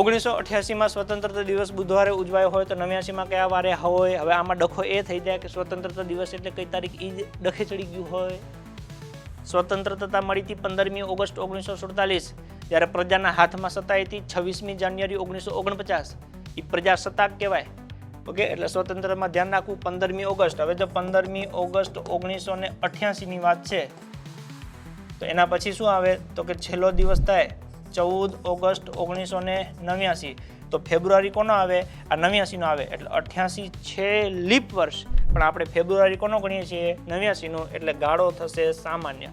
ઓગણીસો અઠ્યાસીમાં સ્વતંત્રતા દિવસ બુધવારે ઉજવાયો હોય તો નવ્યાસીમાં કયા વારે હોય? હવે આમાં ડખો એ થઈ જાય કે સ્વતંત્રતા દિવસ એટલે કઈ તારીખ ઈ ડખે ચડી ગયું હોય? સ્વતંત્રતા મળી હતી પંદરમી ઓગસ્ટ ઓગણીસો સુડતાલીસ જ્યારે પ્રજાના હાથમાં સત્તા હતી છવ્વીસમી જાન્યુઆરી ઓગણીસો ઓગણપચાસ એ પ્રજાસત્તાક કહેવાય. ઓકે, એટલે સ્વતંત્રમાં ધ્યાન રાખવું પંદરમી ઓગસ્ટ. હવે જો પંદરમી ઓગસ્ટ ઓગણીસો ને અઠ્યાસીની વાત છે, તો એના પછી શું આવે? તો કે છેલ્લો દિવસ થાય. ચૌદ ઓગસ્ટ ઓગણીસો ને નવ્યાસી. તો ફેબ્રુઆરી કોનો આવે? આ નવ્યાસીનો આવે, એટલે અઠ્યાસી છે લીપ વર્ષ. પણ આપણે ફેબ્રુઆરી કોનો ગણીએ છીએ? નવ્યાસીનું, એટલે ગાળો થશે સામાન્ય.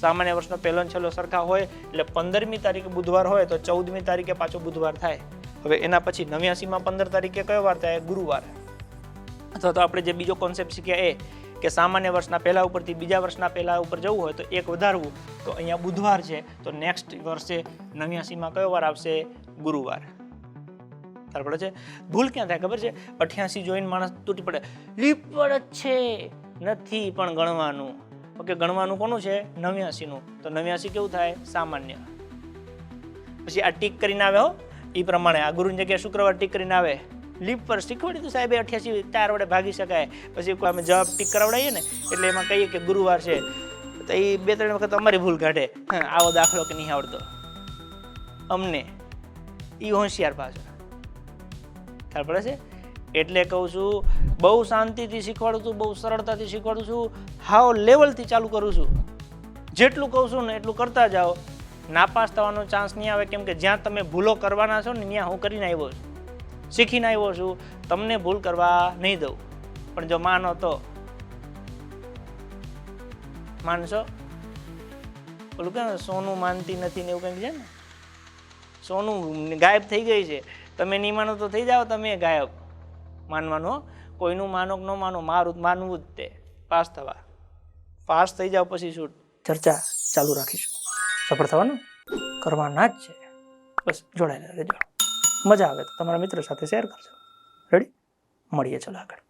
સામાન્ય વર્ષનો પહેલો છેલ્લો સરખા હોય, એટલે પંદરમી તારીખે બુધવાર હોય, તો ચૌદમી તારીખે પાછો બુધવાર થાય. હવે એના પછી નવ્યાસીમાં પંદર તારીખે કયો વાર થાય? ગુરુવાર. અથવા તો આપણે જે બીજો કોન્સેપ્ટ શીખ્યા એ કે સામાન્ય વર્ષના પહેલા ઉપરથી બીજા વર્ષના પહેલા ઉપર જવું હોય તો એક વધારવું. તો અહીંયા બુધવાર છે. તો નેક્સ્ટ વર્ષે નવ્યાસીમાં કયો વાર આવશે? ગુરુવાર. પડે છે? ભૂલ ક્યાં થાય ખબર છે? અઠ્યાસી જોઈને માણસ તૂટી પડે. લીપડ છે. નથી પણ ગણવાનું. ઓકે, ગણવાનું કોનું છે? નવ્યાસીનું. તો નવ્યાસી કેવું થાય? સામાન્ય. પછી આ ટીક કરીને આવે હો. એ પ્રમાણે આ ગુરુની જગ્યાએ શુક્રવાર ટીક કરીને આવે. લીપ પર શીખવાડી તો સાહેબ અઠ્યાસી ચાર વડે ભાગી શકાય. પછી અમે જવાબ ટીક કરાવડાવીએ ને, એટલે એમાં કહીએ કે ગુરુવાર છે. તો એ બે ત્રણ વખત અમારી ભૂલ કાઢે. આવો દાખલો કે નહીં આવડતો. અમને એ હોશિયાર પાછો ખ્યાલ પડે છે? એટલે કહું છું, બહુ શાંતિથી શીખવાડું છું, બહુ સરળતાથી શીખવાડું છું, હાવ લેવલથી ચાલુ કરું છું. જેટલું કહું છું ને એટલું કરતા જાઓ. નાપાસ થવાનો ચાન્સ નહીં આવે, કેમ કે જ્યાં તમે ભૂલો કરવાના છો ને, ત્યાં હું કરીને આવ્યો છું. શીખીને આવ્યો છું, તમને ભૂલ કરવા નહીં દઉં. પણ જો માનો તો, માનશો? પેલું કે સોનું માનતી નથી ને એવું કંઈક છે ને? સોનું ગાયબ થઈ ગઈ છે. તમે નહીં માનો તો થઈ જાઓ, તમે ગાયબ. માનવાનું કોઈનું માનો કે ન માનો, મારું માનવું જ તે. પાસ થવા. પાસ થઈ જાઓ પછી શું? ચર્ચા ચાલુ રાખીશું. સફળ થવાનું? કરવાના જ છે. બસ, જોડાયેલા રહેજો. મજા આવે તો તમારા મિત્રો સાથે શેર કરજો. રેડી મળીએ ચલો આગળ.